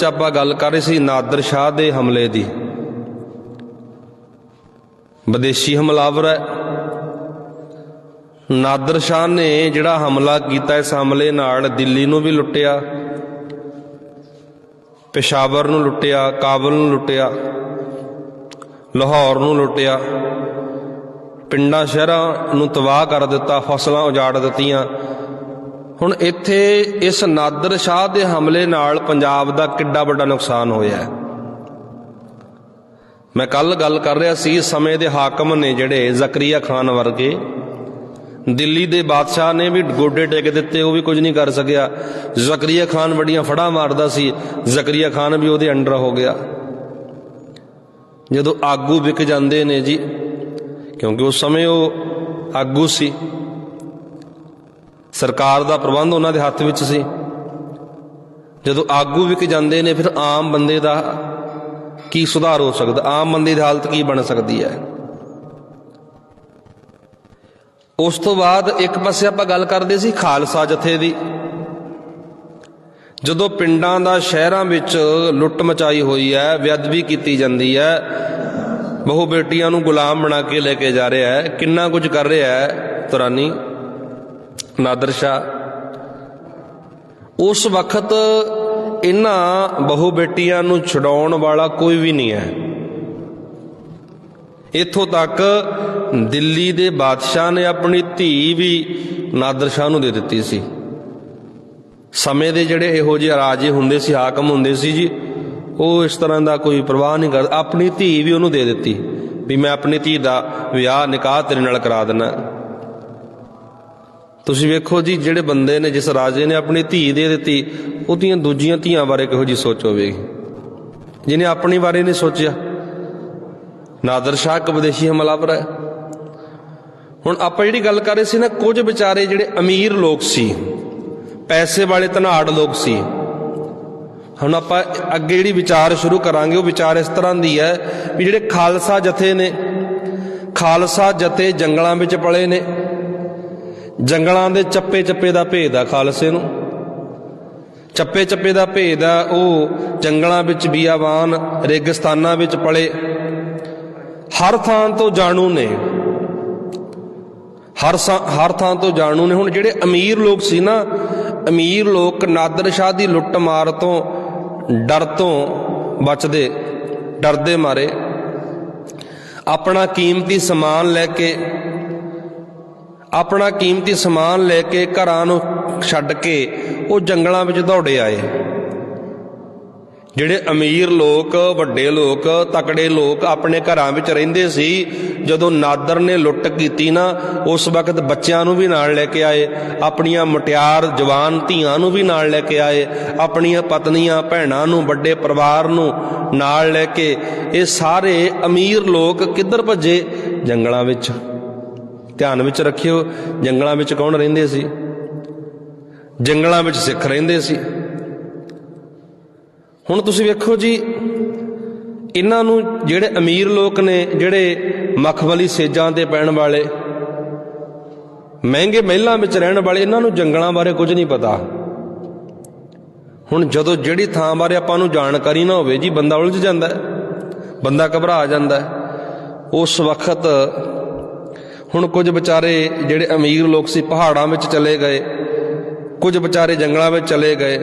ਚ ਆਪਾਂ ਗੱਲ ਕਰ ਰਹੇ ਸੀ ਨਾਦਰ ਸ਼ਾਹ ਦੇ ਹਮਲੇ ਦੀ। ਵਿਦੇਸ਼ੀ ਹਮਲਾਵਰ ਹੈ। ਨਾਦਰ ਸ਼ਾਹ ਨੇ ਜਿਹੜਾ ਹਮਲਾ ਕੀਤਾ ਇਸ ਹਮਲੇ ਨਾਲ ਦਿੱਲੀ ਨੂੰ ਵੀ ਲੁੱਟਿਆ, ਪੇਸ਼ਾਵਰ ਨੂੰ ਲੁੱਟਿਆ, ਕਾਬਲ ਨੂੰ ਲੁੱਟਿਆ, ਲਾਹੌਰ ਨੂੰ ਲੁੱਟਿਆ, ਪਿੰਡਾਂ ਸ਼ਹਿਰਾਂ ਨੂੰ ਤਬਾਹ ਕਰ ਦਿੱਤਾ, ਫਸਲਾਂ ਉਜਾੜ ਦਿੱਤੀਆਂ। ਹੁਣ ਇੱਥੇ ਇਸ ਨਾਦਰ ਸ਼ਾਹ ਦੇ ਹਮਲੇ ਨਾਲ ਪੰਜਾਬ ਦਾ ਕਿੱਡਾ ਵੱਡਾ ਨੁਕਸਾਨ ਹੋਇਆ ਹੈ। ਮੈਂ ਕੱਲ ਗੱਲ ਕਰ ਰਿਹਾ ਸੀ ਸਮੇਂ ਦੇ ਹਾਕਮ ਨੇ ਜਿਹੜੇ ਜ਼ਕਰੀਆ ਖਾਨ ਵਰਗੇ, ਦਿੱਲੀ ਦੇ ਬਾਦਸ਼ਾਹ ਨੇ ਵੀ ਗੋਡੇ ਟੇਕ ਦਿੱਤੇ, ਉਹ ਵੀ ਕੁਝ ਨਹੀਂ ਕਰ ਸਕਿਆ। ਜ਼ਕਰੀਆ ਖਾਨ ਵੱਡੀਆਂ ਫੜਾ ਮਾਰਦਾ ਸੀ, ਜ਼ਕਰੀਆ ਖਾਨ ਵੀ ਉਹਦੇ ਅੰਡਰ ਹੋ ਗਿਆ। ਜਦੋਂ ਆਗੂ ਵਿਕ ਜਾਂਦੇ ਨੇ ਜੀ, ਕਿਉਂਕਿ ਉਸ ਸਮੇਂ ਉਹ ਆਗੂ ਸੀ ਸਰਕਾਰ ਦਾ ਪ੍ਰਬੰਧ ਉਹਨਾਂ ਦੇ ਹੱਥ ਵਿੱਚ ਸੀ। ਜਦੋਂ ਆਗੂ ਵਿਕ ਜਾਂਦੇ ਨੇ, ਫਿਰ ਆਮ ਬੰਦੇ ਦਾ ਕੀ ਸੁਧਾਰ ਹੋ ਸਕਦਾ? ਆਮ ਬੰਦੇ ਦੀ ਹਾਲਤ ਕੀ ਬਣ ਸਕਦੀ ਹੈ? ਉਸ ਤੋਂ ਬਾਅਦ ਇੱਕ ਪਾਸੇ ਆਪਾਂ ਗੱਲ ਕਰਦੇ ਸੀ ਖਾਲਸਾ ਜਥੇ ਦੀ। ਜਦੋਂ ਪਿੰਡਾਂ ਦਾ, ਸ਼ਹਿਰਾਂ ਵਿੱਚ ਲੁੱਟ ਮਚਾਈ ਹੋਈ ਹੈ ਵਿਅਦਬੀ ਕੀਤੀ ਜਾਂਦੀ ਹੈ, ਬਹੁ ਬੇਟੀਆਂ ਨੂੰ ਗੁਲਾਮ ਬਣਾ ਕੇ ਲੈ ਕੇ ਜਾ ਰਿਹਾ ਹੈ, ਕਿੰਨਾ ਕੁਝ ਕਰ ਰਿਹਾ ਹੈ, ਤੁਰਾਨੀ? ਨਾਦਰ ਸ਼ਾਹ। ਉਸ ਵਕਤ ਇਹਨਾਂ ਬਹੁ ਬੇਟੀਆਂ ਨੂੰ ਛਡਾਉਣ ਵਾਲਾ ਕੋਈ ਵੀ ਨਹੀਂ ਹੈ। ਇੱਥੋਂ ਤੱਕ ਦਿੱਲੀ ਦੇ ਬਾਦਸ਼ਾਹ ਨੇ ਆਪਣੀ ਧੀ ਵੀ ਨਾਦਰ ਸ਼ਾਹ ਨੂੰ ਦੇ ਦਿੱਤੀ ਸੀ। ਸਮੇਂ ਦੇ ਜਿਹੜੇ ਇਹੋ ਜਿਹੇ ਰਾਜੇ ਹੁੰਦੇ ਸੀ, ਹਾਕਮ ਹੁੰਦੇ ਸੀ ਜੀ, ਉਹ ਇਸ ਤਰ੍ਹਾਂ ਦਾ ਕੋਈ ਪ੍ਰਵਾਹ ਨਹੀਂ ਕਰਦਾ ਆਪਣੀ ਧੀ ਵੀ ਉਹਨੂੰ ਦੇ ਦਿੱਤੀ, ਵੀ ਮੈਂ ਆਪਣੀ ਧੀ ਦਾ ਵਿਆਹ ਨਿਕਾਹ ਤੇਰੇ ਨਾਲ ਕਰਾ ਦਿੰਦਾ। ਤੁਸੀਂ ਵੇਖੋ ਜੀ, ਜਿਹੜੇ ਬੰਦੇ ਨੇ, ਜਿਸ ਰਾਜੇ ਨੇ ਆਪਣੀ ਧੀ ਦੇ ਦਿੱਤੀ ਉਹਦੀਆਂ ਦੂਜੀਆਂ ਧੀਆਂ ਬਾਰੇ ਕਿਹੋ ਜੀ ਸੋਚ ਹੋਵੇਗੀ? ਜਿਹਨੇ ਆਪਣੀ ਬਾਰੇ ਨਹੀਂ ਸੋਚਿਆ। ਨਾਦਰ ਸ਼ਾਹ ਇੱਕ ਵਿਦੇਸ਼ੀ ਹਮਲਾਵਰ ਹੈ। ਹੁਣ ਆਪਾਂ ਜਿਹੜੀ ਗੱਲ ਕਰ ਰਹੇ ਸੀ ਨਾ, ਕੁਝ ਵਿਚਾਰੇ ਜਿਹੜੇ ਅਮੀਰ ਲੋਕ ਸੀ, ਪੈਸੇ ਵਾਲੇ ਧਨਾੜ ਲੋਕ ਸੀ, ਹੁਣ ਆਪਾਂ ਅੱਗੇ ਜਿਹੜੀ ਵਿਚਾਰ ਸ਼ੁਰੂ ਕਰਾਂਗੇ, ਉਹ ਵਿਚਾਰ ਇਸ ਤਰ੍ਹਾਂ ਦੀ ਹੈ ਵੀ ਜਿਹੜੇ ਖਾਲਸਾ ਜਥੇ ਨੇ, ਖਾਲਸਾ ਜਥੇ ਜੰਗਲਾਂ ਵਿੱਚ ਪਲੇ ਨੇ ਜੰਗਲਾਂ ਦੇ ਚੱਪੇ ਚੱਪੇ ਦਾ ਭੇਦ ਆ ਖਾਲਸੇ ਨੂੰ। ਚੱਪੇ ਚੱਪੇ ਦਾ ਭੇਦ ਆ, ਉਹ ਜੰਗਲਾਂ ਵਿੱਚ ਬੀਆਵਾਨ, ਰੇਗਿਸਤਾਨਾਂ ਵਿੱਚ ਪਲੇ। ਹਰ ਥਾਂ ਤੋਂ ਜਾਣੂ ਨੇ। ਹਰ ਸਾ- ਹਰ ਥਾਂ ਤੋਂ ਜਾਣੂ ਨੇ। ਹੁਣ ਜਿਹੜੇ ਅਮੀਰ ਲੋਕ ਸੀ ਨਾ, ਅਮੀਰ ਲੋਕ ਨਾਦਰ ਸ਼ਾਹ ਦੀ ਲੁੱਟ ਮਾਰ ਤੋਂ, ਡਰ ਤੋਂ ਬਚਦੇ, ਡਰਦੇ ਮਾਰੇ। ਆਪਣਾ ਕੀਮਤੀ ਸਮਾਨ ਲੈ ਕੇ ਆਪਣਾ ਕੀਮਤੀ ਸਮਾਨ ਲੈ ਕੇ ਘਰਾਂ ਨੂੰ ਛੱਡ ਕੇ ਉਹ ਜੰਗਲਾਂ ਵਿੱਚ ਦੌੜੇ ਆਏ। ਜਿਹੜੇ ਅਮੀਰ ਲੋਕ, ਵੱਡੇ ਲੋਕ, ਤਕੜੇ ਲੋਕ ਆਪਣੇ ਘਰਾਂ ਵਿੱਚ ਰਹਿੰਦੇ ਸੀ, ਜਦੋਂ ਨਾਦਰ ਨੇ ਲੁੱਟ ਕੀਤੀ ਨਾ, ਉਸ ਵਕਤ ਬੱਚਿਆਂ ਨੂੰ ਵੀ ਨਾਲ ਲੈ ਕੇ ਆਏ, ਆਪਣੀਆਂ ਮੁਟਿਆਰ ਜਵਾਨ ਧੀਆਂ ਨੂੰ ਵੀ ਨਾਲ ਲੈ ਕੇ ਆਏ, ਆਪਣੀਆਂ ਪਤਨੀਆਂ, ਭੈਣਾਂ ਨੂੰ, ਵੱਡੇ ਪਰਿਵਾਰ ਨੂੰ ਨਾਲ ਲੈ ਕੇ ਇਹ ਸਾਰੇ ਅਮੀਰ ਲੋਕ ਕਿੱਧਰ ਭੱਜੇ? ਜੰਗਲਾਂ ਵਿੱਚ। ਧਿਆਨ ਵਿੱਚ ਰੱਖਿਓ, ਜੰਗਲਾਂ ਵਿੱਚ ਕੌਣ ਰਹਿੰਦੇ ਸੀ? ਜੰਗਲਾਂ ਵਿੱਚ ਸਿੱਖ ਰਹਿੰਦੇ ਸੀ। ਹੁਣ ਤੁਸੀਂ ਵੇਖੋ ਜੀ, ਇਹਨਾਂ ਨੂੰ ਜਿਹੜੇ ਅਮੀਰ ਲੋਕ ਨੇ, ਜਿਹੜੇ ਮਖਮਲੀ ਸੇਜਾਂ ਤੇ ਪੈਣ ਵਾਲੇ, ਮਹਿੰਗੇ ਮਹਿਲਾਂ ਵਿੱਚ ਰਹਿਣ ਵਾਲੇ, ਇਹਨਾਂ ਨੂੰ ਜੰਗਲਾਂ ਬਾਰੇ ਕੁਝ ਨਹੀਂ ਪਤਾ। ਹੁਣ ਜਦੋਂ ਜਿਹੜੀ ਥਾਂ ਬਾਰੇ ਆਪਾਂ ਨੂੰ ਜਾਣਕਾਰੀ ਨਾ ਹੋਵੇ ਜੀ, ਬੰਦਾ ਉਲਝ ਜਾਂਦਾ ਹੈ, ਬੰਦਾ ਘਬਰਾ ਜਾਂਦਾ ਹੈ। ਉਸ ਵਕਤ ਹੁਣ ਕੁਝ ਵਿਚਾਰੇ ਜਿਹੜੇ ਅਮੀਰ ਲੋਕ ਸੀ, ਪਹਾੜਾਂ ਵਿੱਚ ਚਲੇ ਗਏ, ਕੁਝ ਵਿਚਾਰੇ ਜੰਗਲਾਂ ਵਿੱਚ ਚਲੇ ਗਏ।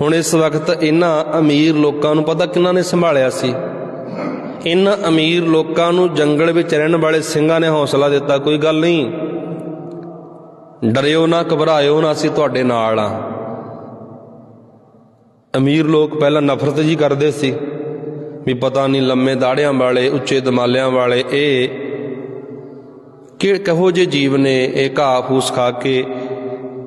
ਹੁਣ ਇਸ ਵਕਤ ਇਹਨਾਂ ਅਮੀਰ ਲੋਕਾਂ ਨੂੰ ਪਤਾ ਕਿਹਨਾਂ ਨੇ ਸੰਭਾਲਿਆ ਸੀ। ਇਹਨਾਂ ਅਮੀਰ ਲੋਕਾਂ ਨੂੰ ਜੰਗਲ ਵਿੱਚ ਰਹਿਣ ਵਾਲੇ ਸਿੰਘਾਂ ਨੇ ਹੌਸਲਾ ਦਿੱਤਾ, ਕੋਈ ਗੱਲ ਨਹੀਂ। ਡਰਿਓ ਨਾ, ਘਬਰਾਇਓ ਨਾ, ਅਸੀਂ ਤੁਹਾਡੇ ਨਾਲ ਆ। ਅਮੀਰ ਲੋਕ ਪਹਿਲਾਂ ਨਫ਼ਰਤ ਜੀ ਕਰਦੇ ਸੀ, ਵੀ ਪਤਾ ਨਹੀਂ ਲੰਮੇ ਦਾੜਿਆਂ ਵਾਲੇ, ਉੱਚੇ ਦਮਾਲਿਆਂ ਵਾਲੇ, ਇਹ ਕਿ ਕਹੋ ਜੇ ਜੀਵ ਨੇ ਇਹ ਘਾਹ ਫੂਸ ਖਾ ਕੇ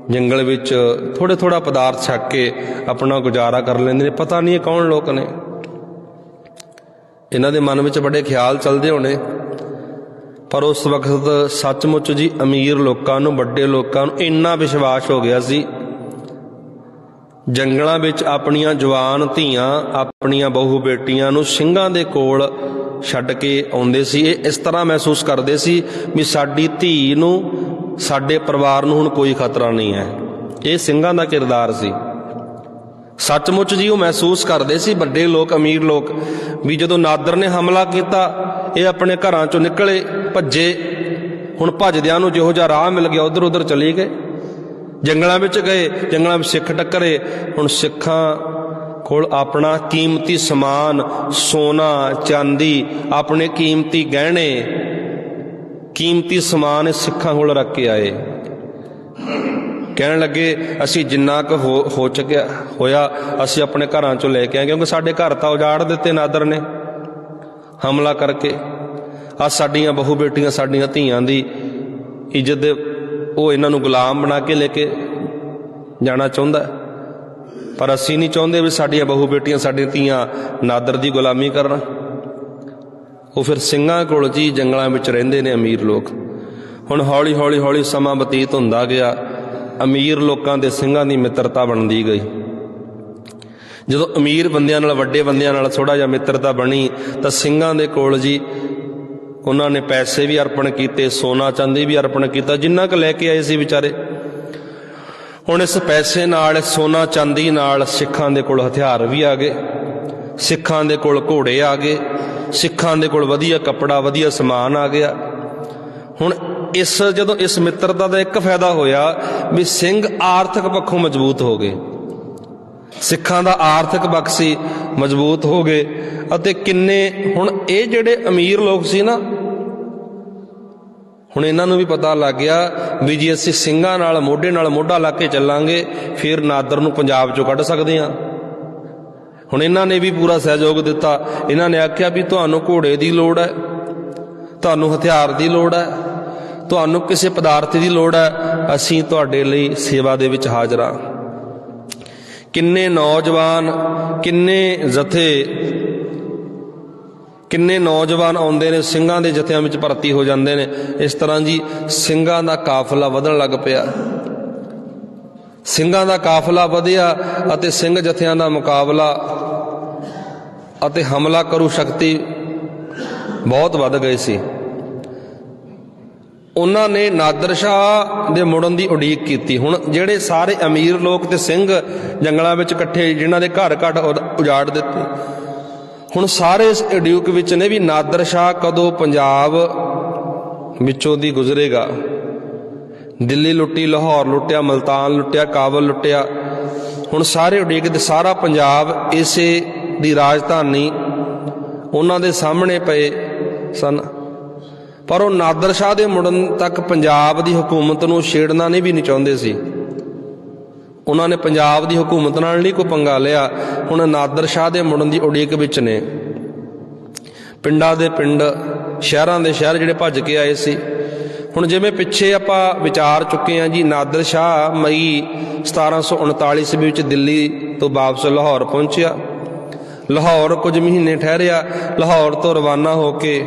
ਜੰਗਲ ਵਿੱਚ ਥੋੜੇ ਥੋੜਾ ਪਦਾਰਥ ਛੱਕ ਕੇ ਆਪਣਾ ਗੁਜ਼ਾਰਾ ਕਰ ਲੈਂਦੇ ਨੇ? ਪਤਾ ਨਹੀਂ ਇਹ ਕੌਣ ਲੋਕ ਨੇ। ਇਹਨਾਂ ਦੇ ਮਨ ਵਿੱਚ ਬੜੇ ਖਿਆਲ ਚੱਲਦੇ ਹੋਣੇ। ਪਰ ਉਸ ਵਕਤ ਸੱਚਮੁੱਚ ਜੀ ਅਮੀਰ ਲੋਕਾਂ ਨੂੰ, ਵੱਡੇ ਲੋਕਾਂ ਨੂੰ ਇੰਨਾ ਵਿਸ਼ਵਾਸ ਹੋ ਗਿਆ ਸੀ ਜੰਗਲਾਂ ਵਿੱਚ ਆਪਣੀਆਂ ਜਵਾਨ ਧੀਆਂ, ਆਪਣੀਆਂ ਬਹੂ ਬੇਟੀਆਂ ਨੂੰ ਸਿੰਘਾਂ ਦੇ ਕੋਲ ਛੱਡ ਕੇ ਆਉਂਦੇ ਸੀ। ਇਹ ਇਸ ਤਰ੍ਹਾਂ ਮਹਿਸੂਸ ਕਰਦੇ ਸੀ ਵੀ ਸਾਡੀ ਧੀ ਨੂੰ, ਸਾਡੇ ਪਰਿਵਾਰ ਨੂੰ ਹੁਣ ਕੋਈ ਖਤਰਾ ਨਹੀਂ ਹੈ। ਇਹ ਸਿੰਘਾਂ ਦਾ ਕਿਰਦਾਰ ਸੀ। ਸੱਚਮੁੱਚ ਜੀ ਉਹ ਮਹਿਸੂਸ ਕਰਦੇ ਸੀ, ਵੱਡੇ ਲੋਕ, ਅਮੀਰ ਲੋਕ, ਵੀ ਜਦੋਂ ਨਾਦਰ ਨੇ ਹਮਲਾ ਕੀਤਾ, ਇਹ ਆਪਣੇ ਘਰਾਂ ਚੋਂ ਨਿਕਲੇ, ਭੱਜੇ, ਹੁਣ ਭੱਜਦਿਆਂ ਨੂੰ ਜਿਹੋ ਜਿਹਾ ਰਾਹ ਮਿਲ ਗਿਆ ਉਧਰ ਉਧਰ ਚਲੇ ਗਏ। ਜੰਗਲਾਂ ਵਿੱਚ ਗਏ, ਜੰਗਲਾਂ ਵਿੱਚ ਸਿੱਖ ਟੱਕਰੇ। ਹੁਣ ਸਿੱਖਾਂ ਕੋਲ ਆਪਣਾ ਕੀਮਤੀ ਸਮਾਨ, ਸੋਨਾ, ਚਾਂਦੀ, ਆਪਣੇ ਕੀਮਤੀ ਗਹਿਣੇ, ਕੀਮਤੀ ਸਮਾਨ ਸਿੱਖਾਂ ਕੋਲ ਰੱਖ ਕੇ ਆਏ। ਕਹਿਣ ਲੱਗੇ, ਅਸੀਂ ਜਿੰਨਾ ਕੁ ਹੋ ਹੋ ਚੁੱਕਿਆ, ਹੋਇਆ, ਅਸੀਂ ਆਪਣੇ ਘਰਾਂ ਚੋਂ ਲੈ ਕੇ ਆਏ, ਕਿਉਂਕਿ ਸਾਡੇ ਘਰ ਤਾਂ ਉਜਾੜ ਦਿੱਤੇ ਨਾਦਰ ਨੇ। ਹਮਲਾ ਕਰਕੇ ਆ ਸਾਡੀਆਂ ਬਹੂ ਬੇਟੀਆਂ, ਸਾਡੀਆਂ ਧੀਆਂ ਦੀ ਇੱਜ਼ਤ ਦੇ ਉਹ ਇਹਨਾਂ ਨੂੰ ਗੁਲਾਮ ਬਣਾ ਕੇ ਲੈ ਕੇ ਜਾਣਾ ਚਾਹੁੰਦਾ ਪਰ ਅਸੀਂ ਨਹੀਂ ਚਾਹੁੰਦੇ ਵੀ ਸਾਡੀਆਂ ਬਹੂ ਬੇਟੀਆਂ, ਸਾਡੀਆਂ ਧੀਆਂ ਨਾਦਰ ਦੀ ਗੁਲਾਮੀ ਕਰਨ। ਉਹ ਫਿਰ ਸਿੰਘਾਂ ਕੋਲ ਜੀ ਜੰਗਲਾਂ ਵਿੱਚ ਰਹਿੰਦੇ ਨੇ ਅਮੀਰ ਲੋਕ। ਹੁਣ ਹੌਲੀ ਹੌਲੀ ਹੌਲੀ ਸਮਾਂ ਬਤੀਤ ਹੁੰਦਾ ਗਿਆ। ਅਮੀਰ ਲੋਕਾਂ ਦੇ ਸਿੰਘਾਂ ਦੀ ਮਿੱਤਰਤਾ ਬਣਦੀ ਗਈ। ਜਦੋਂ ਅਮੀਰ ਬੰਦਿਆਂ ਨਾਲ, ਵੱਡੇ ਬੰਦਿਆਂ ਨਾਲ ਥੋੜਾ ਜਿਹਾ ਮਿੱਤਰਤਾ ਬਣੀ, ਤਾਂ ਸਿੰਘਾਂ ਦੇ ਕੋਲ ਜੀ ਉਹਨਾਂ ਨੇ ਪੈਸੇ ਵੀ ਅਰਪਣ ਕੀਤੇ, ਸੋਨਾ ਚਾਂਦੀ ਵੀ ਅਰਪਣ ਕੀਤਾ, ਜਿੰਨਾ ਕੁ ਲੈ ਕੇ ਆਏ ਸੀ ਵਿਚਾਰੇ। ਹੁਣ ਇਸ ਪੈਸੇ ਨਾਲ, ਸੋਨਾ ਚਾਂਦੀ ਨਾਲ ਸਿੱਖਾਂ ਦੇ ਕੋਲ ਹਥਿਆਰ ਵੀ ਆ ਗਏ, ਸਿੱਖਾਂ ਦੇ ਕੋਲ ਘੋੜੇ ਆ ਗਏ, ਸਿੱਖਾਂ ਦੇ ਕੋਲ ਵਧੀਆ ਕੱਪੜਾ, ਵਧੀਆ ਸਮਾਨ ਆ ਗਿਆ। ਹੁਣ ਇਸ, ਜਦੋਂ ਇਸ ਮਿੱਤਰਤਾ ਦਾ ਇੱਕ ਫਾਇਦਾ ਹੋਇਆ ਵੀ ਸਿੰਘ ਆਰਥਿਕ ਪੱਖੋਂ ਮਜ਼ਬੂਤ ਹੋ ਗਏ। ਸਿੱਖਾਂ ਦਾ ਆਰਥਿਕ ਪੱਖ ਮਜ਼ਬੂਤ ਹੋ ਗਏ। ਅਤੇ ਕਿੰਨੇ ਹੁਣ ਇਹ ਜਿਹੜੇ ਅਮੀਰ ਲੋਕ ਸੀ ਨਾ, ਹੁਣ ਇਹਨਾਂ ਨੂੰ ਵੀ ਪਤਾ ਲੱਗ ਗਿਆ ਵੀ ਜੇ ਅਸੀਂ ਸਿੰਘਾਂ ਨਾਲ, ਮੋਢੇ ਨਾਲ ਮੋਢਾ ਲਾ ਕੇ ਚੱਲਾਂਗੇ, ਫਿਰ ਨਾਦਰ ਨੂੰ ਪੰਜਾਬ ਚੋਂ ਕੱਢ ਸਕਦੇ ਹਾਂ। ਹੁਣ ਇਹਨਾਂ ਨੇ ਵੀ ਪੂਰਾ ਸਹਿਯੋਗ ਦਿੱਤਾ। ਇਹਨਾਂ ਨੇ ਆਖਿਆ ਵੀ ਤੁਹਾਨੂੰ ਘੋੜੇ ਦੀ ਲੋੜ ਹੈ, ਤੁਹਾਨੂੰ ਹਥਿਆਰ ਦੀ ਲੋੜ ਹੈ, ਤੁਹਾਨੂੰ ਕਿਸੇ ਪਦਾਰਥ ਦੀ ਲੋੜ ਹੈ, ਅਸੀਂ ਤੁਹਾਡੇ ਲਈ ਸੇਵਾ ਦੇ ਵਿੱਚ ਹਾਜ਼ਰ ਹਾਂ। ਕਿੰਨੇ ਨੌਜਵਾਨ, ਕਿੰਨੇ ਜਥੇ, ਕਿੰਨੇ ਨੌਜਵਾਨ ਆਉਂਦੇ ਨੇ, ਸਿੰਘਾਂ ਦੇ ਜਥਿਆਂ ਵਿੱਚ ਭਰਤੀ ਹੋ ਜਾਂਦੇ ਨੇ। ਇਸ ਤਰ੍ਹਾਂ ਜੀ ਸਿੰਘਾਂ ਦਾ ਕਾਫਲਾ ਵਧਣ ਲੱਗ ਪਿਆ। ਸਿੰਘਾਂ ਦਾ ਕਾਫਲਾ ਵਧਿਆ ਅਤੇ ਸਿੰਘ ਜਥਿਆਂ ਦਾ ਮੁਕਾਬਲਾ ਅਤੇ ਹਮਲਾ ਕਰੂ ਸ਼ਕਤੀ ਬਹੁਤ ਵੱਧ ਗਈ ਸੀ। ਉਹਨਾਂ ਨੇ ਨਾਦਰ ਸ਼ਾਹ ਦੇ ਮੁੜਨ ਦੀ ਉਡੀਕ ਕੀਤੀ। ਹੁਣ ਜਿਹੜੇ ਸਾਰੇ ਅਮੀਰ ਲੋਕ ਤੇ ਸਿੰਘ ਜੰਗਲਾਂ ਵਿੱਚ ਇਕੱਠੇ ਜਿਨ੍ਹਾਂ ਦੇ ਘਰ ਘਟ ਉਜਾੜ ਦਿੱਤੇ। ਹੁਣ ਸਾਰੇ ਇਸ ਉਡੀਕ ਵਿੱਚ ਨੇ ਵੀ ਨਾਦਰ ਸ਼ਾਹ ਕਦੋਂ ਪੰਜਾਬ ਵਿੱਚੋਂ ਦੀ ਗੁਜ਼ਰੇਗਾ। ਦਿੱਲੀ ਲੁੱਟੀ, ਲਾਹੌਰ ਲੁੱਟਿਆ, ਮਲਤਾਨ ਲੁੱਟਿਆ, ਕਾਬਲ ਲੁੱਟਿਆ। ਹੁਣ ਸਾਰੇ ਉਡੀਕ ਦੇ ਸਾਰਾ ਪੰਜਾਬ ਇਸੇ ਦੀ ਰਾਜਧਾਨੀ ਉਹਨਾਂ ਦੇ ਸਾਹਮਣੇ ਪਏ ਸਨ। ਪਰ ਉਹ ਨਾਦਰ ਸ਼ਾਹ ਦੇ ਮੁੜਨ ਤੱਕ ਪੰਜਾਬ ਦੀ ਹਕੂਮਤ ਨੂੰ ਛੇੜਨਾ ਨਹੀਂ ਵੀ ਨਹੀਂ ਚਾਹੁੰਦੇ ਸੀ। ਉਹਨਾਂ ਨੇ ਪੰਜਾਬ ਦੀ ਹਕੂਮਤ ਨਾਲ ਨਹੀਂ ਕੋਈ ਪੰਗਾ ਲਿਆ। ਹੁਣ ਨਾਦਰ ਸ਼ਾਹ ਦੇ ਮੁੜਨ ਦੀ ਉਡੀਕ ਵਿੱਚ ਨੇ। ਪਿੰਡਾਂ ਦੇ ਪਿੰਡ, ਸ਼ਹਿਰਾਂ ਦੇ ਸ਼ਹਿਰ ਜਿਹੜੇ ਭੱਜ ਕੇ ਆਏ ਸੀ। ਹੁਣ ਜਿਵੇਂ ਪਿੱਛੇ ਆਪਾਂ ਵਿਚਾਰ ਚੁੱਕੇ ਹਾਂ ਜੀ, ਨਾਦਰ ਸ਼ਾਹ ਮਈ 1739 ਈਸਵੀ ਵਿੱਚ ਦਿੱਲੀ ਤੋਂ ਵਾਪਸ ਲਾਹੌਰ ਪਹੁੰਚਿਆ। ਲਾਹੌਰ ਕੁਝ ਮਹੀਨੇ ਠਹਿਰਿਆ। ਲਾਹੌਰ ਤੋਂ ਰਵਾਨਾ ਹੋ ਕੇ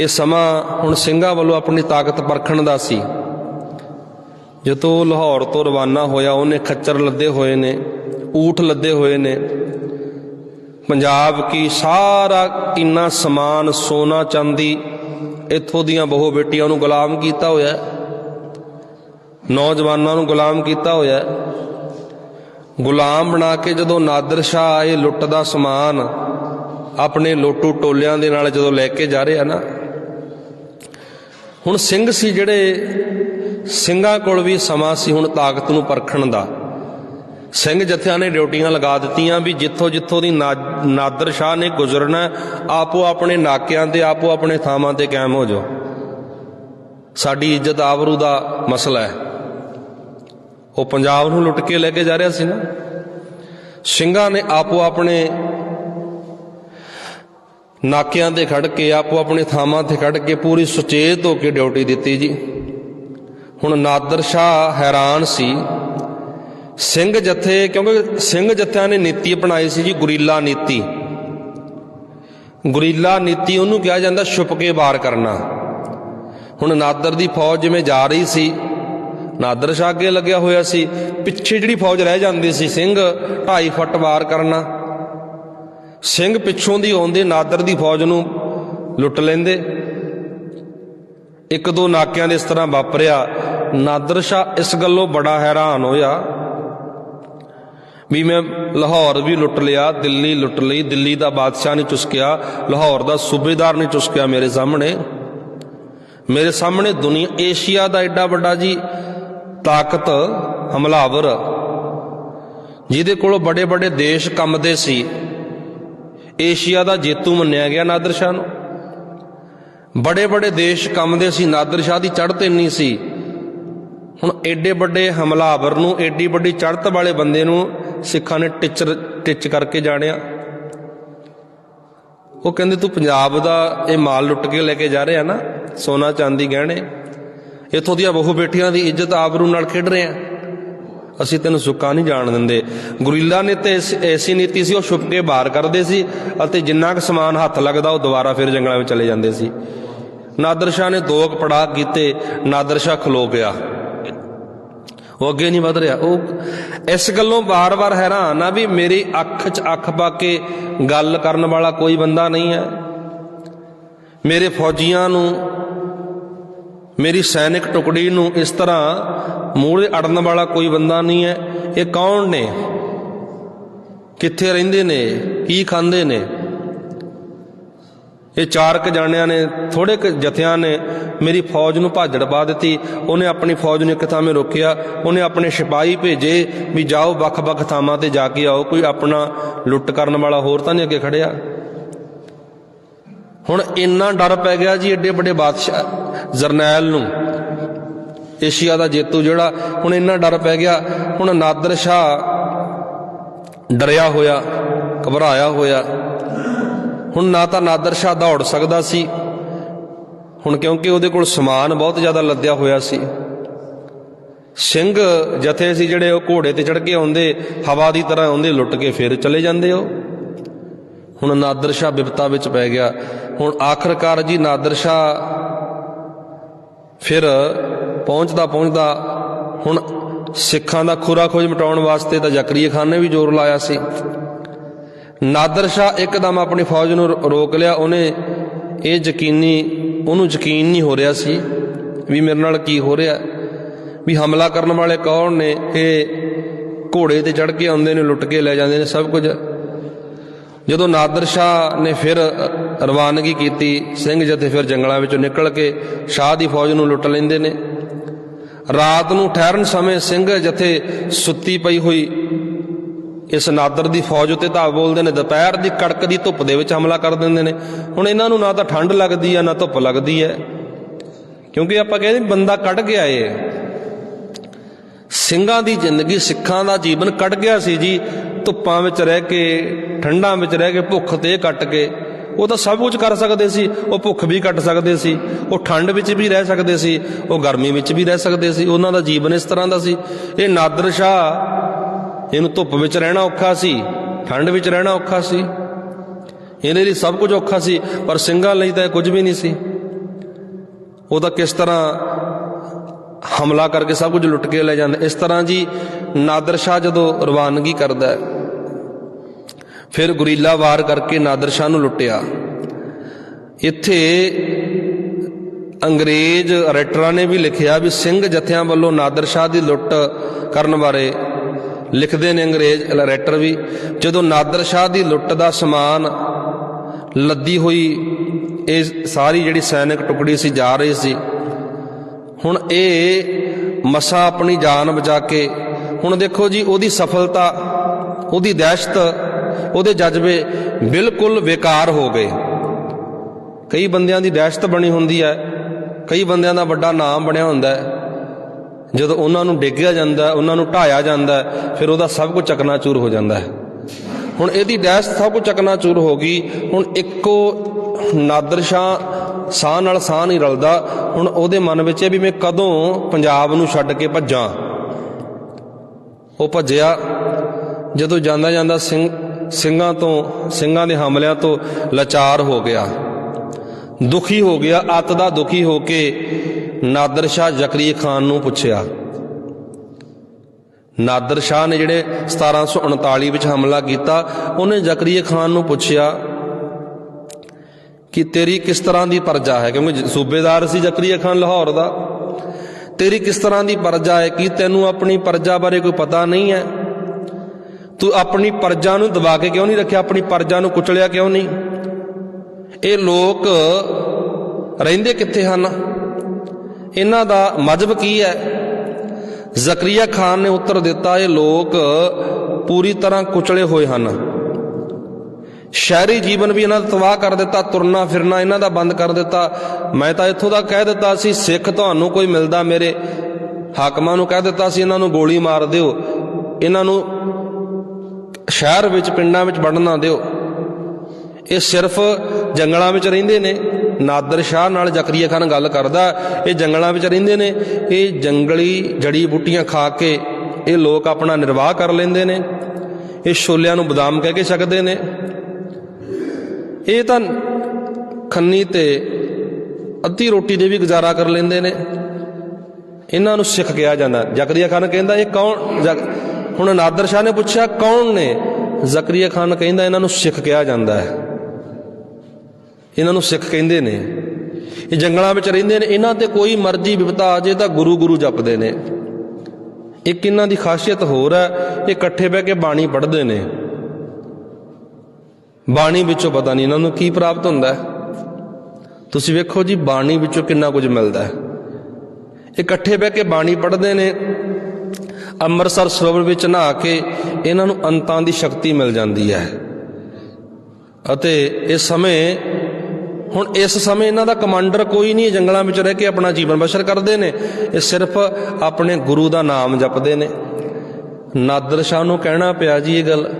ਇਹ ਸਮਾਂ ਹੁਣ ਸਿੰਘਾਂ ਵੱਲੋਂ ਆਪਣੀ ਤਾਕਤ ਪਰਖਣ ਦਾ ਸੀ। ਜਦੋਂ ਲਾਹੌਰ ਤੋਂ ਰਵਾਨਾ ਹੋਇਆ, ਉਹਨੇ ਖੱਚਰ ਲੱਦੇ ਹੋਏ ਨੇ, ਊਠ ਲੱਦੇ ਹੋਏ ਨੇ। ਪੰਜਾਬ ਕੀ ਸਾਰਾ ਕਿੰਨਾ ਸਮਾਨ ਸੋਨਾ ਚਾਂਦੀ, ਇੱਥੋਂ ਦੀਆਂ ਬਹੁ ਬੇਟੀਆਂ ਨੂੰ ਗੁਲਾਮ ਕੀਤਾ ਹੋਇਆ ਨੌਜਵਾਨਾਂ ਨੂੰ ਗੁਲਾਮ ਕੀਤਾ ਹੋਇਆ ਗੁਲਾਮ ਬਣਾ ਕੇ ਜਦੋਂ ਨਾਦਰ ਸ਼ਾਹ ਆਏ ਲੁੱਟ ਦਾ ਸਮਾਨ ਆਪਣੇ ਲੋਟੂ ਟੋਲਿਆਂ ਦੇ ਨਾਲ ਜਦੋਂ ਲੈ ਕੇ ਜਾ ਰਿਹਾ ਨਾ ਹੁਣ ਸਿੰਘ ਸੀ ਜਿਹੜੇ ਸਿੰਘਾਂ ਕੋਲ ਵੀ ਸਮਾਂ ਸੀ ਹੁਣ ਤਾਕਤ ਨੂੰ ਪਰਖਣ ਦਾ। ਸਿੰਘ ਜਥਿਆਂ ਨੇ ਡਿਊਟੀਆਂ ਲਗਾ ਦਿੱਤੀਆਂ ਵੀ ਜਿੱਥੋਂ ਜਿੱਥੋਂ ਦੀ ਨਾ- ਨਾਦਰ ਸ਼ਾਹ ਨੇ ਗੁਜ਼ਰਨਾ, ਆਪੋ ਆਪਣੇ ਨਾਕਿਆਂ ਤੇ, ਆਪੋ ਆਪਣੇ ਥਾਵਾਂ ਤੇ ਕਾਇਮ ਹੋ ਜਾਓ। ਸਾਡੀ ਇੱਜ਼ਤ ਆਬਰੂ ਦਾ ਮਸਲਾ ਹੈ। ਉਹ ਪੰਜਾਬ ਨੂੰ ਲੁੱਟ ਕੇ ਲੈ ਕੇ ਜਾ ਰਿਹਾ ਸੀ ਨਾ। ਸਿੰਘਾਂ ਨੇ ਆਪੋ ਆਪਣੇ ਨਾਕਿਆਂ ਤੇ ਖੜ ਕੇ ਆਪੋ ਆਪਣੇ ਥਾਵਾਂ ਤੇ ਖੜ ਕੇ ਪੂਰੀ ਸੁਚੇਤ ਹੋ ਕੇ ਡਿਊਟੀ ਦਿੱਤੀ ਜੀ। ਹੁਣ ਨਾਦਰ ਸ਼ਾਹ ਹੈਰਾਨ ਸੀ। ਸਿੰਘ ਜਥੇ, ਕਿਉਂਕਿ ਸਿੰਘ ਜਥਿਆਂ ਨੇ ਨੀਤੀ ਅਪਣਾਈ ਸੀ ਜੀ, ਗੁਰੀਲਾ ਨੀਤੀ। ਗੁਰੀਲਾ ਨੀਤੀ ਉਹਨੂੰ ਕਿਹਾ ਜਾਂਦਾ ਛੁਪ ਕੇ ਵਾਰ ਕਰਨਾ। ਹੁਣ ਨਾਦਰ ਦੀ ਫੌਜ ਜਿਵੇਂ ਜਾ ਰਹੀ ਸੀ, ਨਾਦਰ ਸ਼ਾਹ ਅੱਗੇ ਲੱਗਿਆ ਹੋਇਆ ਸੀ। ਪਿੱਛੇ ਜਿਹੜੀ ਫੌਜ ਰਹਿ ਜਾਂਦੀ ਸੀ, ਸਿੰਘ, ਢਾਈ ਫੁੱਟ ਵਾਰ ਕਰਨਾ। ਸਿੰਘ ਪਿੱਛੋਂ ਦੀ ਆਉਂਦੇ ਨਾਦਰ ਦੀ ਫੌਜ ਨੂੰ ਲੁੱਟ ਲੈਂਦੇ। ਇੱਕ ਦੋ ਨਾਕਿਆਂ ਦੇ ਇਸ ਤਰ੍ਹਾਂ ਵਾਪਰਿਆ। ਨਾਦਰ ਸ਼ਾਹ ਇਸ ਗੱਲੋਂ ਬੜਾ ਹੈਰਾਨ ਹੋਇਆ ਵੀ ਮੈਂ ਲਾਹੌਰ ਵੀ ਲੁੱਟ ਲਿਆ, ਦਿੱਲੀ ਲੁੱਟ ਲਈ, ਦਿੱਲੀ ਦਾ ਬਾਦਸ਼ਾਹ ਨਹੀਂ ਚੁਸਕਿਆ, ਲਾਹੌਰ ਦਾ ਸੂਬੇਦਾਰ ਨਹੀਂ ਚੁਸਕਿਆ ਮੇਰੇ ਸਾਹਮਣੇ। ਮੇਰੇ ਸਾਹਮਣੇ ਦੁਨੀਆ, ਏਸ਼ੀਆ ਦਾ ਐਡਾ ਵੱਡਾ ਜੀ ਤਾਕਤ, ਹਮਲਾਵਰ, ਜਿਹਦੇ ਕੋਲ ਬੜੇ ਬੜੇ ਦੇਸ਼ ਕੰਮਦੇ ਸੀ। ਏਸ਼ੀਆ ਦਾ ਜੇਤੂ ਮੰਨਿਆ ਗਿਆ ਨਾਦਰ ਸ਼ਾਹ ਨੂੰ। ਬੜੇ ਬੜੇ ਦੇਸ਼ ਕੰਮਦੇ ਸੀ, ਨਾਦਰ ਸ਼ਾਹ ਦੀ ਚੜ੍ਹਤ ਇੰਨੀ ਸੀ। ਹੁਣ ਐਡੇ ਵੱਡੇ ਹਮਲਾਵਰ ਨੂੰ ਐਡੀ ਵੱਡੀ ਚੜ੍ਹਤ ਵਾਲੇ ਬੰਦੇ ਨੂੰ ਸਿੱਖਾਂ ਨੇ ਟਿਚਰ ਟਿਚ ਕਰਕੇ ਜਾਣਿਆ। ਉਹ ਕਹਿੰਦੇ, ਤੂੰ ਪੰਜਾਬ ਦਾ ਇਹ ਮਾਲ ਲੁੱਟ ਕੇ ਲੈ ਕੇ ਜਾ ਰਿਹਾ ਨਾ, ਸੋਨਾ ਚਾਂਦੀ ਗਹਿਣੇ, ਇੱਥੋਂ ਦੀਆਂ ਬਹੁ ਬੇਟੀਆਂ ਦੀ ਇੱਜ਼ਤ ਆਬਰੂ ਨਾਲ ਖੇਡ ਰਿਹਾ। ਅਸੀਂ ਤੈਨੂੰ ਸੁੱਕਾ ਨਹੀਂ ਜਾਣ ਦਿੰਦੇ। ਗੁਰੀਲਾ ਨੇ ਤੇ ਐਸ- ਐਸੀ ਨੀਤੀ ਸੀ, ਉਹ ਛੁਪ ਕੇ ਬਾਹਰ ਕਰਦੇ ਸੀ ਅਤੇ ਜਿੰਨਾ ਕੁ ਸਮਾਨ ਹੱਥ ਲੱਗਦਾ, ਉਹ ਦੁਬਾਰਾ ਫਿਰ ਜੰਗਲਾਂ ਵਿੱਚ ਚਲੇ ਜਾਂਦੇ ਸੀ। ਨਾਦਰ ਸ਼ਾਹ ਨੇ ਦੋ ਕੁ ਪੜਾਅ ਕੀਤੇ, ਨਾਦਰ ਸ਼ਾਹ ਖਲੋ ਗਿਆ ਉਹ ਅੱਗੇ ਨਹੀਂ ਵਧ ਰਿਹਾ। ਉਹ ਇਸ ਗੱਲੋਂ ਵਾਰ ਵਾਰ ਹੈਰਾਨ ਆ ਵੀ ਮੇਰੀ ਅੱਖ 'ਚ ਅੱਖ ਪਾ ਕੇ ਗੱਲ ਕਰਨ ਵਾਲਾ ਕੋਈ ਬੰਦਾ ਨਹੀਂ ਹੈ। ਮੇਰੇ ਫੌਜੀਆਂ ਨੂੰ ਮੇਰੀ ਸੈਨਿਕ ਟੁਕੜੀ ਨੂੰ ਇਸ ਤਰ੍ਹਾਂ ਮੂਹਰੇ ਅੜਨ ਵਾਲਾ ਕੋਈ ਬੰਦਾ ਨਹੀਂ ਹੈ। ਇਹ ਕੌਣ ਨੇ? ਕਿੱਥੇ ਰਹਿੰਦੇ ਨੇ? ਕੀ ਖਾਂਦੇ ਨੇ? ਇਹ ਚਾਰ ਕ ਜਾਣਿਆਂ ਨੇ ਥੋੜੇ ਕ ਜਥਿਆਂ ਨੇ ਮੇਰੀ ਫੌਜ ਨੂੰ ਭਾਜੜ ਪਾ ਦਿੱਤੀ। ਉਹਨੇ ਆਪਣੀ ਫੌਜ ਨੂੰ ਇੱਕ ਥਾਂ ਰੋਕਿਆ। ਉਹਨੇ ਆਪਣੇ ਸਿਪਾਹੀ ਭੇਜੇ ਵੀ ਜਾਓ ਵੱਖ-ਵੱਖ ਥਾਵਾਂ ਤੇ ਜਾ ਕੇ ਆਓ। ਕੋਈ ਆਪਣਾ ਲੁੱਟ ਕਰਨ ਵਾਲਾ ਹੋਰ ਤਾਂ ਨਹੀਂ ਅੱਗੇ ਖੜਿਆ? ਹੁਣ ਇੰਨਾ ਡਰ ਪੈ ਗਿਆ ਜੀ ਏਡੇ ਵੱਡੇ ਬਾਦਸ਼ਾਹ ਜਰਨੈਲ ਨੂੰ। ਏਸ਼ੀਆ ਦਾ ਜੇਤੂ ਜਿਹੜਾ, ਹੁਣ ਇੰਨਾ ਡਰ ਪੈ ਗਿਆ। ਹੁਣ ਨਾਦਰ ਸ਼ਾਹ ਡਰਿਆ ਹੋਇਆ, ਘਬਰਾਇਆ ਹੋਇਆ। ਹੁਣ ਨਾ ਤਾਂ ਨਾਦਰ ਸ਼ਾਹ ਦੌੜ ਸਕਦਾ ਸੀ। ਹੁਣ ਕਿਉਂਕਿ ਉਹਦੇ ਕੋਲ ਸਮਾਨ ਬਹੁਤ ਜ਼ਿਆਦਾ ਲੱਦਿਆ ਹੋਇਆ ਸੀ। ਸਿੰਘ ਜਥੇ ਸੀ ਜਿਹੜੇ ਉਹ ਘੋੜੇ ਤੇ ਚੜ ਕੇ ਆਉਂਦੇ, ਹਵਾ ਦੀ ਤਰ੍ਹਾਂ ਆਉਂਦੇ ਲੁੱਟ ਕੇ ਫਿਰ ਚਲੇ ਜਾਂਦੇ ਉਹ। ਹੁਣ ਨਾਦਰ ਸ਼ਾਹ ਬਿਪਤਾ ਵਿੱਚ ਪੈ ਗਿਆ। ਹੁਣ ਆਖਰਕਾਰ ਜੀ ਨਾਦਰ ਸ਼ਾਹ ਫਿਰ ਪਹੁੰਚਦਾ ਪਹੁੰਚਦਾ ਹੁਣ ਸਿੱਖਾਂ ਦਾ ਖੁਰਾ ਖੋਜ ਮਿਟਾਉਣ ਵਾਸਤੇ ਤਾਂ ਜ਼ਕਰੀਆ ਖਾਨ ਨੇ ਵੀ ਜ਼ੋਰ ਲਾਇਆ ਸੀ। ਨਾਦਰ ਸ਼ਾਹ ਇੱਕਦਮ ਆਪਣੀ ਫੌਜ ਨੂੰ ਰੋਕ ਲਿਆ। ਉਹਨੇ ਇਹ ਯਕੀਨੀ, ਉਹਨੂੰ ਯਕੀਨ ਨਹੀਂ ਹੋ ਰਿਹਾ ਸੀ ਵੀ ਮੇਰੇ ਨਾਲ ਕੀ ਹੋ ਰਿਹਾ। ਵੀ ਹਮਲਾ ਕਰਨ ਵਾਲੇ ਕੌਣ ਨੇ? ਇਹ ਘੋੜੇ ਤੇ ਚੜ ਕੇ ਆਉਂਦੇ ਨੇ, ਲੁੱਟ ਕੇ ਲੈ ਜਾਂਦੇ ਨੇ, ਸਭ ਕੁਝ ਜਦੋਂ ਨਾਦਰ ਸ਼ਾਹ ਨੇ ਫਿਰ ਰਵਾਨਗੀ ਕੀਤੀ, ਸਿੰਘ ਜਥੇ ਫਿਰ ਜੰਗਲਾਂ ਵਿੱਚੋਂ ਨਿਕਲ ਕੇ ਸ਼ਾਹ ਦੀ ਫੌਜ ਨੂੰ ਲੁੱਟ ਲੈਂਦੇ ਨੇ। ਰਾਤ ਨੂੰ ਠਹਿਰਨ ਸਮੇਂ ਸਿੰਘ ਜਥੇ ਸੁੱਤੀ ਪਈ ਹੋਈ। ਇਸ ਨਾਦਰ ਦੀ ਫੌਜ ਉੱਤੇ ਧਾਵ ਬੋਲਦੇ ਨੇ, ਦੁਪਹਿਰ ਦੀ ਕੜਕ ਦੀ ਧੁੱਪ ਦੇ ਵਿੱਚ ਹਮਲਾ ਕਰ ਦਿੰਦੇ ਨੇ। ਹੁਣ ਇਹਨਾਂ ਨੂੰ ਨਾ ਤਾਂ ਠੰਡ ਲੱਗਦੀ ਆ, ਨਾ ਧੁੱਪ ਲੱਗਦੀ ਹੈ ਕਿਉਂਕਿ ਆਪਾਂ ਕਹਿੰਦੇ ਬੰਦਾ ਕੱਢ ਗਿਆ ਏ। ਸਿੰਘਾਂ ਦੀ ਜ਼ਿੰਦਗੀ, ਸਿੱਖਾਂ ਦਾ ਜੀਵਨ ਕੱਢ ਗਿਆ ਸੀ ਜੀ। ਧੁੱਪਾਂ ਵਿੱਚ ਰਹਿ ਕੇ, ਠੰਡਾਂ ਵਿੱਚ ਰਹਿ ਕੇ ਭੁੱਖ ਤੇ ਕੱਟ ਕੇ, ਉਹ ਤਾਂ ਸਭ ਕੁਝ ਕਰ ਸਕਦੇ ਸੀ, ਉਹ ਭੁੱਖ ਵੀ ਕੱਟ ਸਕਦੇ ਸੀ, ਉਹ ਠੰਡ ਵਿੱਚ ਵੀ ਰਹਿ ਸਕਦੇ ਸੀ, ਉਹ ਗਰਮੀ ਵਿੱਚ ਵੀ ਰਹਿ ਸਕਦੇ ਸੀ, ਉਹਨਾਂ ਦਾ ਜੀਵਨ ਇਸ ਤਰ੍ਹਾਂ ਦਾ ਸੀ। ਇਹ ਨਾਦਰ ਸ਼ਾਹ, ਇਹਨੂੰ ਧੁੱਪ ਵਿੱਚ ਰਹਿਣਾ ਔਖਾ ਸੀ, ਠੰਡ ਵਿੱਚ ਰਹਿਣਾ ਔਖਾ ਸੀ। ਇਹਦੇ ਲਈ ਸਭ ਕੁਝ ਔਖਾ ਸੀ, ਪਰ ਸਿੰਘਾਂ ਲਈ ਤਾਂ ਇਹ ਕੁਝ ਵੀ ਨਹੀਂ ਸੀ। ਉਹ ਤਾਂ ਕਿਸ ਤਰ੍ਹਾਂ ਹਮਲਾ ਕਰਕੇ ਸਭ ਕੁਝ ਲੁੱਟ ਕੇ ਲੈ ਜਾਂਦੇ। ਇਸ ਤਰ੍ਹਾਂ ਜੀ ਨਾਦਰ ਸ਼ਾਹ ਜਦੋਂ ਰਵਾਨਗੀ ਕਰਦਾ ਹੈ ਫਿਰ ਗੁਰੀਲਾ ਵਾਰ ਕਰਕੇ ਨਾਦਰ ਸ਼ਾਹ ਨੂੰ ਲੁੱਟਿਆ। ਇੱਥੇ ਅੰਗਰੇਜ਼ ਰਾਈਟਰਾਂ ਨੇ ਵੀ ਲਿਖਿਆ ਵੀ ਸਿੰਘ ਜਥਿਆਂ ਵੱਲੋਂ ਨਾਦਰ ਸ਼ਾਹ ਦੀ ਲੁੱਟ ਕਰਨ ਬਾਰੇ ਲਿਖਦੇ ਨੇ ਅੰਗਰੇਜ਼ ਰਾਈਟਰ ਵੀ, ਜਦੋਂ ਨਾਦਰ ਸ਼ਾਹ ਦੀ ਲੁੱਟ ਦਾ ਸਮਾਨ ਲੱਦੀ ਹੋਈ, ਇਹ ਸਾਰੀ ਜਿਹੜੀ ਸੈਨਿਕ ਟੁਕੜੀ ਸੀ, ਜਾ ਰਹੀ ਸੀ। ਹੁਣ ਇਹ ਮਸਾ ਆਪਣੀ ਜਾਨ ਬਚਾ ਕੇ, ਹੁਣ ਦੇਖੋ ਜੀ, ਉਹਦੀ ਸਫਲਤਾ, ਉਹਦੀ ਦਹਿਸ਼ਤ ਉਹਦੇ ਜਜ਼ਬੇ ਬਿਲਕੁਲ ਬੇਕਾਰ ਹੋ ਗਏ। ਕਈ ਬੰਦਿਆਂ ਦੀ ਦਹਿਸ਼ਤ ਬਣੀ ਹੁੰਦੀ ਹੈ, ਕਈ ਬੰਦਿਆਂ ਦਾ ਵੱਡਾ ਨਾਮ ਬਣਿਆ ਹੁੰਦਾ ਹੈ। ਜਦੋਂ ਉਹਨਾਂ ਨੂੰ ਡਿੱਗਿਆ ਜਾਂਦਾ ਉਹਨਾਂ ਨੂੰ ਢਾਇਆ ਜਾਂਦਾ ਫਿਰ ਉਹਦਾ ਸਭ ਕੁਝ ਚਕਨਾਚੂਰ ਹੋ ਜਾਂਦਾ ਹੈ। ਹੁਣ ਇਹਦੀ ਦਹਿਸ਼ਤ ਸਭ ਕੁਝ ਚਕਨਾਚੂਰ ਹੋ ਗਈ, ਹੁਣ ਇੱਕੋ ਨਾਦਰ ਸ਼ਾਹ, ਸਾਹ ਨਾਲ ਸਾਹ ਨਹੀਂ ਰਲਦਾ। ਹੁਣ ਉਹਦੇ ਮਨ ਵਿੱਚ ਇਹ ਵੀ ਮੈਂ ਕਦੋਂ ਪੰਜਾਬ ਨੂੰ ਛੱਡ ਕੇ ਭੱਜਾਂ। ਉਹ ਭੱਜਿਆ, ਜਦੋਂ ਜਾਂਦਾ ਜਾਂਦਾ ਸਿੰਘ ਸਿੰਘਾਂ ਤੋਂ, ਸਿੰਘਾਂ ਦੇ ਹਮਲਿਆਂ ਤੋਂ ਲਾਚਾਰ ਹੋ ਗਿਆ। ਦੁਖੀ ਹੋ ਗਿਆ, ਅੱਤ ਦਾ ਦੁਖੀ ਹੋ ਕੇ ਨਾਦਰ ਸ਼ਾਹ ਜ਼ਕਰੀਆ ਖਾਨ ਨੂੰ ਪੁੱਛਿਆ। ਨਾਦਰ ਸ਼ਾਹ ਨੇ ਜਿਹੜੇ 1739 ਵਿੱਚ ਹਮਲਾ ਕੀਤਾ, ਉਹਨੇ ਜ਼ਕਰੀਆ ਖਾਨ ਨੂੰ ਪੁੱਛਿਆ ਕਿ ਤੇਰੀ ਕਿਸ ਤਰ੍ਹਾਂ ਦੀ ਪਰਜਾ ਹੈ? ਕਿਉਂਕਿ ਸੂਬੇਦਾਰ ਸੀ ਜ਼ਕਰੀਆ ਖਾਨ ਲਾਹੌਰ ਦਾ। ਤੇਰੀ ਕਿਸ ਤਰ੍ਹਾਂ ਦੀ ਪਰਜਾ ਹੈ? ਕਿ ਤੈਨੂੰ ਆਪਣੀ ਪਰਜਾ ਬਾਰੇ ਕੋਈ ਪਤਾ ਨਹੀਂ ਹੈ? ਤੂੰ ਆਪਣੀ ਪਰਜਾ ਨੂੰ ਦਬਾ ਕੇ ਕਿਉਂ ਨਹੀਂ ਰੱਖਿਆ? ਆਪਣੀ ਪਰਜਾ ਨੂੰ ਕੁਚਲਿਆ ਕਿਉਂ ਨਹੀਂ? ਇਹ ਲੋਕ ਰਹਿੰਦੇ ਕਿੱਥੇ ਹਨ? ਇਹਨਾਂ ਦਾ ਮਜਬ ਕੀ ਹੈ? ਜ਼ਕਰੀਆ ਖਾਨ ਨੇ ਉੱਤਰ ਦਿੱਤਾ, ਇਹ ਲੋਕ ਪੂਰੀ ਤਰ੍ਹਾਂ ਕੁਚਲੇ ਹੋਏ ਹਨ। ਸ਼ਹਿਰੀ ਜੀਵਨ ਵੀ ਇਹਨਾਂ ਦਾ ਤਬਾਹ ਕਰ ਦਿੱਤਾ, ਤੁਰਨਾ ਫਿਰਨਾ ਇਹਨਾਂ ਦਾ ਬੰਦ ਕਰ ਦਿੱਤਾ। ਮੈਂ ਤਾਂ ਇੱਥੋਂ ਦਾ ਕਹਿ ਦਿੱਤਾ ਸੀ, ਸਿੱਖ ਤੁਹਾਨੂੰ ਕੋਈ ਮਿਲਦਾ ਮੇਰੇ ਹਾਕਮਾਂ ਨੂੰ ਕਹਿ ਦਿੱਤਾ ਸੀ, ਇਹਨਾਂ ਨੂੰ ਗੋਲੀ ਮਾਰ ਦਿਓ। ਇਹਨਾਂ ਨੂੰ ਸ਼ਹਿਰ ਵਿੱਚ, ਪਿੰਡਾਂ ਵਿੱਚ ਵੜਨ ਨਾ ਦਿਓ। ਇਹ ਸਿਰਫ ਜੰਗਲਾਂ ਵਿੱਚ ਰਹਿੰਦੇ ਨੇ। ਨਾਦਰ ਸ਼ਾਹ ਨਾਲ ਜ਼ਕਰੀਆ ਖਾਨ ਗੱਲ ਕਰਦਾ, ਇਹ ਜੰਗਲਾਂ ਵਿੱਚ ਰਹਿੰਦੇ ਨੇ। ਇਹ ਜੰਗਲੀ ਜੜੀ ਬੂਟੀਆਂ ਖਾ ਕੇ ਇਹ ਲੋਕ ਆਪਣਾ ਨਿਰਵਾਹ ਕਰ ਲੈਂਦੇ ਨੇ। ਇਹ ਛੋਲਿਆਂ ਨੂੰ ਬਦਾਮ ਕਹਿ ਕੇ ਛਕਦੇ ਨੇ। ਇਹ ਤਾਂ ਖੰਨੀ ਤੇ ਅੱਧੀ ਰੋਟੀ ਦੇ ਵੀ ਗੁਜ਼ਾਰਾ ਕਰ ਲੈਂਦੇ ਨੇ। ਇਹਨਾਂ ਨੂੰ ਸਿੱਖ ਕਿਹਾ ਜਾਂਦਾ। ਜ਼ਕਰੀਆ ਖਾਨ ਕਹਿੰਦਾ, ਇਹ ਕੌਣ? ਜ਼ਕ- ਹੁਣ ਨਾਦਰ ਸ਼ਾਹ ਨੇ ਪੁੱਛਿਆ, ਕੌਣ ਨੇ? ਜ਼ਕਰੀਆ ਖਾਨ ਕਹਿੰਦਾ, ਇਹਨਾਂ ਨੂੰ ਸਿੱਖ ਕਿਹਾ ਜਾਂਦਾ ਹੈ। ਇਹਨਾਂ ਨੂੰ ਸਿੱਖ ਕਹਿੰਦੇ ਨੇ। ਇਹ ਜੰਗਲਾਂ ਵਿੱਚ ਰਹਿੰਦੇ ਨੇ। ਇਹਨਾਂ ਤੇ ਕੋਈ ਮਰਜ਼ੀ ਵਿਪਤਾ ਆ ਜੇ ਤਾਂ ਗੁਰੂ ਗੁਰੂ ਜਪਦੇ ਨੇ। ਇੱਕ ਇਹਨਾਂ ਦੀ ਖਾਸੀਅਤ ਹੋਰ ਹੈ, ਇਹ ਇਕੱਠੇ ਬਹਿ ਕੇ ਬਾਣੀ ਪੜ੍ਹਦੇ ਨੇ। ਬਾਣੀ ਵਿੱਚੋਂ ਪਤਾ ਨਹੀਂ ਇਹਨਾਂ ਨੂੰ ਕੀ ਪ੍ਰਾਪਤ ਹੁੰਦਾ ਹੈ। ਤੁਸੀਂ ਵੇਖੋ ਜੀ, ਬਾਣੀ ਵਿੱਚੋਂ ਕਿੰਨਾ ਕੁਝ ਮਿਲਦਾ ਹੈ। ਇਕੱਠੇ ਬਹਿ ਕੇ ਬਾਣੀ ਪੜ੍ਹਦੇ ਨੇ। ਅੰਮ੍ਰਿਤਸਰ ਸਰੋਵਰ ਵਿੱਚ ਨਹਾ ਕੇ ਇਹਨਾਂ ਨੂੰ ਅੰਤਾਂ ਦੀ ਸ਼ਕਤੀ ਮਿਲ ਜਾਂਦੀ ਹੈ। ਅਤੇ ਇਸ ਸਮੇਂ, ਹੁਣ ਇਸ ਸਮੇਂ ਇਹਨਾਂ ਦਾ ਕਮਾਂਡਰ ਕੋਈ ਨਹੀਂ, ਜੰਗਲਾਂ ਵਿੱਚ ਰਹਿ ਕੇ ਆਪਣਾ ਜੀਵਨ ਬਸ਼ਰ ਕਰਦੇ ਨੇ। ਇਹ ਸਿਰਫ ਆਪਣੇ ਗੁਰੂ ਦਾ ਨਾਮ ਜਪਦੇ ਨੇ। ਨਾਦਰ ਸ਼ਾਹ ਨੂੰ ਕਹਿਣਾ ਪਿਆ ਜੀ ਇਹ ਗੱਲ।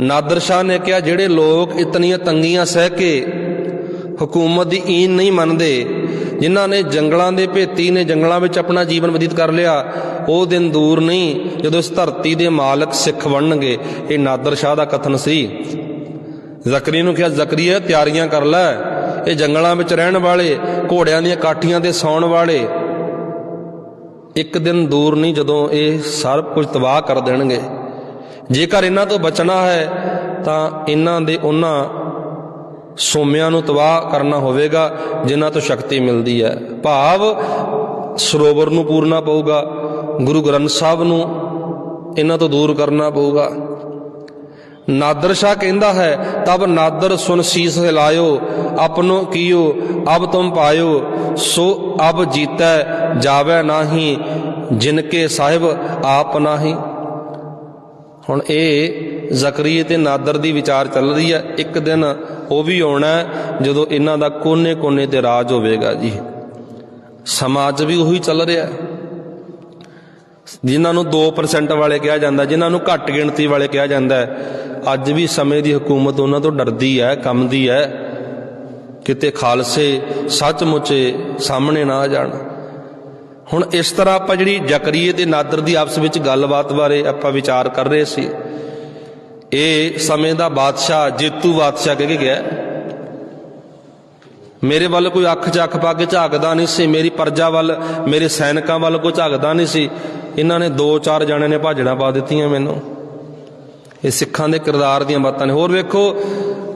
ਨਾਦਰ ਸ਼ਾਹ ਨੇ ਕਿਹਾ, ਜਿਹੜੇ ਲੋਕ ਇਤਨੀਆਂ ਤੰਗੀਆਂ ਸਹਿ ਕੇ ਹਕੂਮਤ ਦੀ ਈਨ ਨਹੀਂ ਮੰਨਦੇ ਜਿਨ੍ਹਾਂ ਨੇ ਜੰਗਲਾਂ ਦੇ ਭੇਤੀ ਨੇ ਜੰਗਲਾਂ ਵਿੱਚ ਆਪਣਾ ਜੀਵਨ ਬਤੀਤ ਕਰ ਲਿਆ, ਉਹ ਦਿਨ ਦੂਰ ਨਹੀਂ, ਜਦੋਂ ਇਸ ਧਰਤੀ ਦੇ ਮਾਲਕ ਸਿੱਖ ਬਣਨਗੇ। ਇਹ ਨਾਦਰ ਸ਼ਾਹ ਦਾ ਕਥਨ ਸੀ। ਜ਼ਕਰੀ ਨੂੰ ਕਿਹਾ ਜ਼ਕਰੀਆ ਤਿਆਰੀਆਂ ਕਰ ਲੈ। ਇਹ ਜੰਗਲਾਂ ਵਿੱਚ ਰਹਿਣ ਵਾਲੇ, ਘੋੜਿਆਂ ਦੀਆਂ ਕਾਠੀਆਂ ਤੇ ਸੌਣ ਵਾਲੇ। ਇੱਕ ਦਿਨ ਦੂਰ ਨਹੀਂ, ਜਦੋਂ ਇਹ ਸਭ ਕੁਝ ਤਬਾਹ ਕਰ ਦੇਣਗੇ। ਜੇਕਰ ਇਹਨਾਂ ਤੋਂ ਬਚਣਾ ਹੈ, ਤਾਂ ਇਹਨਾਂ ਦੇ ਉਹਨਾਂ ਸੋਮਿਆਂ ਨੂੰ ਤਬਾਹ ਕਰਨਾ ਹੋਵੇਗਾ, ਜਿਨ੍ਹਾਂ ਤੋਂ ਸ਼ਕਤੀ ਮਿਲਦੀ ਹੈ। ਭਾਵ ਸਰੋਵਰ ਨੂੰ ਪੂਰਨਾ ਪਊਗਾ, ਗੁਰੂ ਗ੍ਰੰਥ ਸਾਹਿਬ ਨੂੰ ਇਹਨਾਂ ਤੋਂ ਦੂਰ ਕਰਨਾ ਪਊਗਾ। ਨਾਦਰ ਸ਼ਾਹ ਕਹਿੰਦਾ ਹੈ, ਤਬ ਨਾਦਰ ਸੁਨ ਸੀਸ ਹਿਲਾਇਓ ਆਪਨੋ ਕੀਓ, ਅਬ ਤੁਮ ਪਾਇਓ, ਸੋ ਅਬ ਜੀਤੈ, ਜਾਵੇ ਨਾਹੀ ਜਿਨ ਕੇ ਸਾਹਿਬ ਆਪ ਨਾਹੀ। ਹੁਣ ਇਹ ਜ਼ਕਰੀਏ ਤੇ ਨਾਦਰ ਦੀ ਵਿਚਾਰ ਚੱਲ ਰਹੀ ਹੈ। ਇੱਕ ਦਿਨ ਉਹ ਵੀ ਆਉਣਾ ਜਦੋਂ ਇਹਨਾਂ ਦਾ ਕੋਨੇ-ਕੋਨੇ ਤੇ ਰਾਜ ਹੋਵੇਗਾ ਜੀ। ਸਮਾਜ ਵੀ ਉਹੀ ਚੱਲ ਰਿਹਾ ਹੈ। ਜਿਨ੍ਹਾਂ ਨੂੰ 2% ਵਾਲੇ ਕਿਹਾ ਜਾਂਦਾ, ਜਿਨ੍ਹਾਂ ਨੂੰ ਘੱਟ ਗਿਣਤੀ ਵਾਲੇ ਕਿਹਾ ਜਾਂਦਾ ਅੱਜ ਵੀ ਸਮੇਂ ਦੀ ਹਕੂਮਤ ਉਹਨਾਂ ਤੋਂ ਡਰਦੀ ਹੈ ਕੰਮਦੀ ਹੈ। ਕਿਤੇ ਖਾਲਸੇ ਸੱਚਮੁੱਚੇ ਸਾਹਮਣੇ ਨਾ ਆ ਜਾਣ। ਹੁਣ ਇਸ ਤਰ੍ਹਾਂ ਆਪਾਂ ਜਿਹੜੀ ਜ਼ਕਰੀਏ ਤੇ ਨਾਦਰ ਦੀ ਆਪਸ ਵਿੱਚ ਗੱਲਬਾਤ ਬਾਰੇ ਆਪਾਂ ਵਿਚਾਰ ਕਰ ਰਹੇ ਸੀ ਇਹ ਸਮੇਂ ਦਾ ਬਾਦਸ਼ਾਹ ਜੇਤੂ ਬਾਦਸ਼ਾਹ ਕਹਿ ਕੇ ਗਿਆ। ਮੇਰੇ ਵੱਲ ਕੋਈ ਅੱਖ ਚੱਖ ਪਾ ਕੇ ਝਾਕਦਾ ਨਹੀਂ ਸੀ, ਮੇਰੀ ਪਰਜਾ ਵੱਲ, ਮੇਰੇ ਸੈਨਿਕਾਂ ਵੱਲ ਕੋਈ ਝਾਕਦਾ ਨਹੀਂ ਸੀ। ਇਹਨਾਂ ਨੇ ਦੋ ਚਾਰ ਜਣੇ ਨੇ ਭਾਜੜਾਂ ਪਾ ਦਿੱਤੀਆਂ ਮੈਨੂੰ। ਇਹ ਸਿੱਖਾਂ ਦੇ ਕਿਰਦਾਰ ਦੀਆਂ ਬਾਤਾਂ ਨੇ। ਹੋਰ ਵੇਖੋ,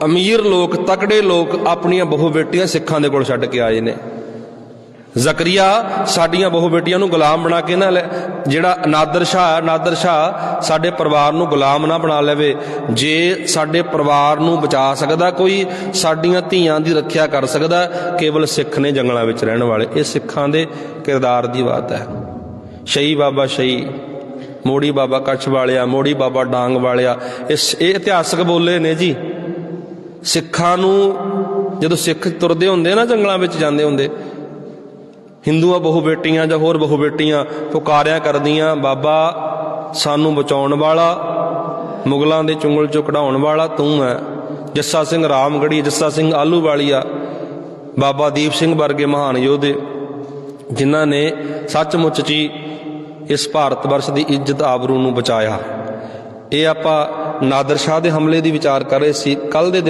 ਅਮੀਰ ਲੋਕ, ਤਕੜੇ ਲੋਕ ਆਪਣੀਆਂ ਬਹੁ ਬੇਟੀਆਂ ਸਿੱਖਾਂ ਦੇ ਕੋਲ ਛੱਡ ਕੇ ਆਏ ਨੇ। ਜ਼ਕਰੀਆ ਸਾਡੀਆਂ ਬਹੁ ਬੇਟੀਆਂ ਨੂੰ ਗੁਲਾਮ ਬਣਾ ਕੇ ਨਾ ਲੈ, ਜਿਹੜਾ ਨਾਦਰ ਸ਼ਾਹ ਨਾਦਰ ਸ਼ਾਹ ਸਾਡੇ ਪਰਿਵਾਰ ਨੂੰ ਗੁਲਾਮ ਨਾ ਬਣਾ ਲਵੇ, ਜੇ ਸਾਡੇ ਪਰਿਵਾਰ ਨੂੰ ਬਚਾ ਸਕਦਾ ਕੋਈ, ਸਾਡੀਆਂ ਧੀਆਂ ਦੀ ਰੱਖਿਆ ਕਰ ਸਕਦਾ, ਕੇਵਲ ਸਿੱਖ ਨੇ ਜੰਗਲਾਂ ਵਿੱਚ ਰਹਿਣ ਵਾਲੇ। ਇਹ ਸਿੱਖਾਂ ਦੇ ਕਿਰਦਾਰ ਦੀ ਬਾਤ ਹੈ। ਸ਼ਹੀ ਬਾਬਾ ਸ਼ਹੀ ਮੋੜੀ ਬਾਬਾ ਕੱਛ ਵਾਲਿਆ, ਮੋੜੀ ਬਾਬਾ ਡਾਂਗ ਵਾਲਿਆ, ਇਸ, ਇਹ ਇਤਿਹਾਸਕ ਬੋਲੇ ਨੇ ਜੀ। ਸਿੱਖਾਂ ਨੂੰ ਜਦੋਂ ਸਿੱਖ ਤੁਰਦੇ ਹੁੰਦੇ ਨਾ ਜੰਗਲਾਂ ਵਿੱਚ ਜਾਂਦੇ ਹੁੰਦੇ ਹਿੰਦੂਆਂ ਬਹੁ ਬੇਟੀਆਂ ਜਾਂ ਹੋਰ ਬਹੁ ਬੇਟੀਆਂ ਪੁਕਾਰਿਆ ਕਰਦੀਆਂ, ਬਾਬਾ ਸਾਨੂੰ ਬਚਾਉਣ ਵਾਲਾ, ਮੁਗਲਾਂ ਦੇ ਚੁੰਗਲ ਚੋਂ ਕਢਾਉਣ ਵਾਲਾ ਤੂੰ ਹੈ। ਜੱਸਾ ਸਿੰਘ ਰਾਮਗੜੀ, ਜੱਸਾ ਸਿੰਘ ਆਲੂ ਵਾਲੀਆ ਬਾਬਾ ਦੀਪ ਸਿੰਘ ਵਰਗੇ ਮਹਾਨ ਯੋਧੇ, ਜਿਨ੍ਹਾਂ ਨੇ ਸੱਚਮੁੱਚ ਜੀ ਇਸ ਭਾਰਤ ਵਰਸ਼ ਦੀ ਇੱਜ਼ਤ ਆਬਰੂ ਨੂੰ ਬਚਾਇਆ। ਇਹ ਆਪਾਂ ਨਾਦਰ ਸ਼ਾਹ ਦੇ ਹਮਲੇ ਦੀ ਵਿਚਾਰ ਕਰ ਰਹੇ ਸੀ ਕੱਲ ਦੇ ਦਿਨ